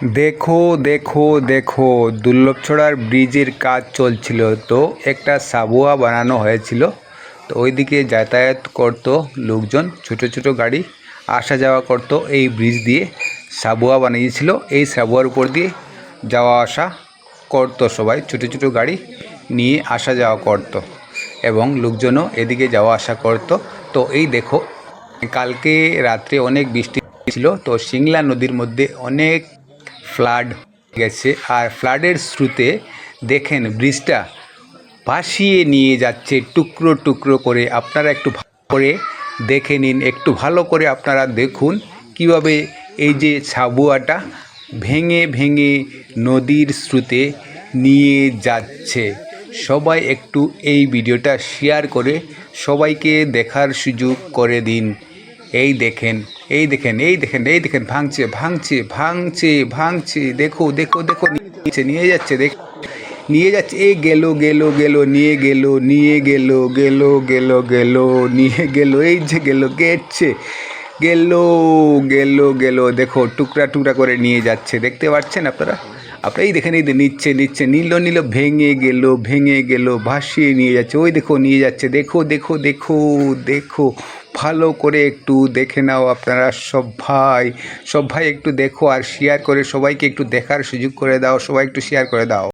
দেখো দেখো দেখো, দুর্লভছড়ার ব্রিজের কাজ চলছিল তো, একটা সাবুয়া বানানো হয়েছিল। তো ওইদিকে যাতায়াত করতো লোকজন, ছোট ছোট গাড়ি, আসা যাওয়া করতো এই ব্রিজ দিয়ে। সাবুয়া বানিয়েছিল, এই সাবুয়ার উপর দিয়ে যাওয়া আসা করতো সবাই, ছোট ছোট গাড়ি নিয়ে আসা যাওয়া করতো এবং লোকজনও এদিকে যাওয়া আসা করতো। তো এই দেখো, কালকে রাত্রে অনেক বৃষ্টি ছিল, তো সিংলা নদীর মধ্যে অনেক ফ্লাড গেছে আর ফ্লাডের স্রোতে দেখেন ব্রিজটা ভাসিয়ে নিয়ে যাচ্ছে টুকরো টুকরো করে। আপনারা একটু করে দেখে নিন, একটু ভালো করে আপনারা দেখুন কীভাবে এই যে ছাবুয়াটা ভেঙে ভেঙে নদীর স্রোতে নিয়ে যাচ্ছে। সবাই একটু এই ভিডিওটা শেয়ার করে সবাইকে দেখার সুযোগ করে দিন। এই দেখেন এই দেখেন এই দেখেন এই দেখেন, ভাঙছে ভাঙছে ভাঙছে ভাঙছে। দেখো দেখো দেখো, নিচে নিয়ে যাচ্ছে, দেখ। নিয়ে যাচ্ছে এই গেল গেল গেল, নিয়ে গেল নিয়ে গেল গেল গেল গেল, নিয়ে গেল, এই যে গেল, গেছে। গেল গেল গেল, দেখো, টুকরা টুকরা করে নিয়ে যাচ্ছে, দেখতে পাচ্ছেন আপনারা? আপনারা এই দেখেন, এই নিচ্ছে নিচ্ছে, নিল নিল, ভেঙে গেল ভেঙে গেল, ভাসিয়ে নিয়ে যাচ্ছে, ওই দেখো, নিয়ে যাচ্ছে, দেখো দেখো দেখো দেখো। ভালো করে একটু দেখে নাও আপনারা। সব ভাই সব ভাই একটু দেখো আর শেয়ার করে সবাইকে একটু দেখার সুযোগ করে দাও, সবাই একটু শেয়ার করে দাও।